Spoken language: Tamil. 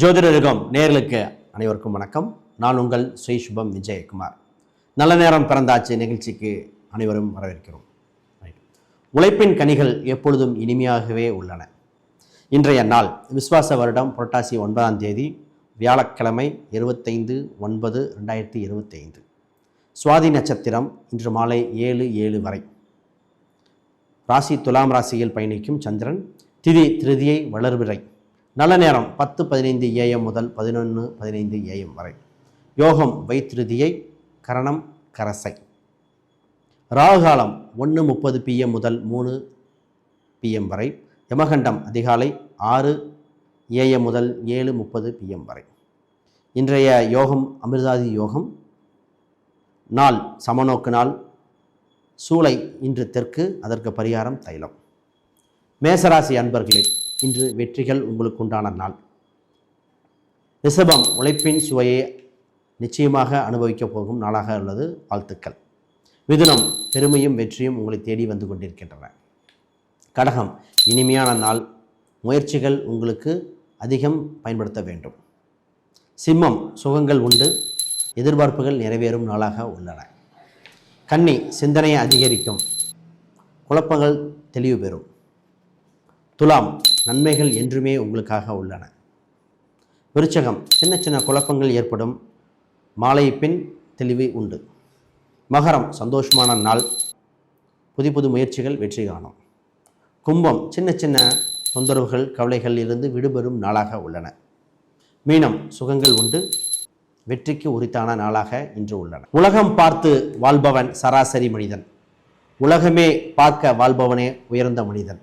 ஜோதிடருகம் நேர்களுக்கு அனைவருக்கும் வணக்கம். நான் உங்கள் ஸ்ரீ சுபம் விஜயகுமார். நல்ல நேரம் பிறந்தாச்சு. நிகழ்ச்சிக்கு அனைவரும் வரவேற்கிறோம். உழைப்பின் கனிகள் எப்பொழுதும் இனிமையாகவே உள்ளன. இன்றைய நாள் விஸ்வாச வருடம் புரட்டாசி ஒன்பதாம் தேதி வியாழக்கிழமை இருபத்தைந்து ஒன்பது ரெண்டாயிரத்தி இருபத்தைந்து. சுவாதி நட்சத்திரம் இன்று மாலை ஏழு ஏழு வரை. ராசி துலாம் ராசியில் பயணிக்கும் சந்திரன் திதி திருதியை வளர்பிறை. நல்ல நேரம். பத்து பதினைந்து ஏஎம் முதல் பதினொன்று பதினைந்து ஏஎம் வரை. யோகம் வைத்திருதியை கரணம் கரசை. ராகுகாலம் ஒன்று முப்பது பிஎம் முதல் மூணு பிஎம் வரை. யமகண்டம் அதிகாலை ஆறு ஏஎம் முதல் ஏழு முப்பது பிஎம் வரை. இன்றைய யோகம் அமிர்தாதி யோகம். நாள் சமநோக்கு நாள். சூளை இன்று தெற்கு. அதற்கு பரிகாரம் தைலம். மேசராசி அன்பர்களே இன்று வெற்றிகள் உங்களுக்கு உண்டான நாள். ரிஷபம் உழைப்பின் சுவையை நிச்சயமாக அனுபவிக்கப் போகும் நாளாக உள்ளது. வாழ்த்துக்கள். மிதுனம் பெருமையும் வெற்றியும் உங்களை தேடி வந்து கொண்டிருக்கின்றன. கடகம் இனிமையான நாள். முயற்சிகள் உங்களுக்கு அதிகம் பயன்படுத்த வேண்டும். சிம்மம் சுகங்கள் உண்டு. எதிர்பார்ப்புகள் நிறைவேறும் நாளாக உள்ளன. கன்னி சிந்தனையை அதிகரிக்கும். குழப்பங்கள் தெளிவு பெறும். துலாம் நன்மைகள் என்றுமே உங்களுக்காக உள்ளன. விருச்சகம் சின்ன சின்ன குழப்பங்கள் ஏற்படும். மாலை பின் தெளிவு உண்டு. மகரம் சந்தோஷமான நாள். புது புது முயற்சிகள் வெற்றி காணும். கும்பம் சின்ன சின்ன தொந்தரவுகள் கவலைகள் இருந்து விடுபெறும் நாளாக உள்ளன. மீனம் சுகங்கள் உண்டு. வெற்றிக்கு உரித்தான நாளாக இன்று உள்ளன. உலகம் பார்த்து வாழ்பவன் சராசரி மனிதன். உலகமே பார்க்க வாழ்பவனே உயர்ந்த மனிதன்.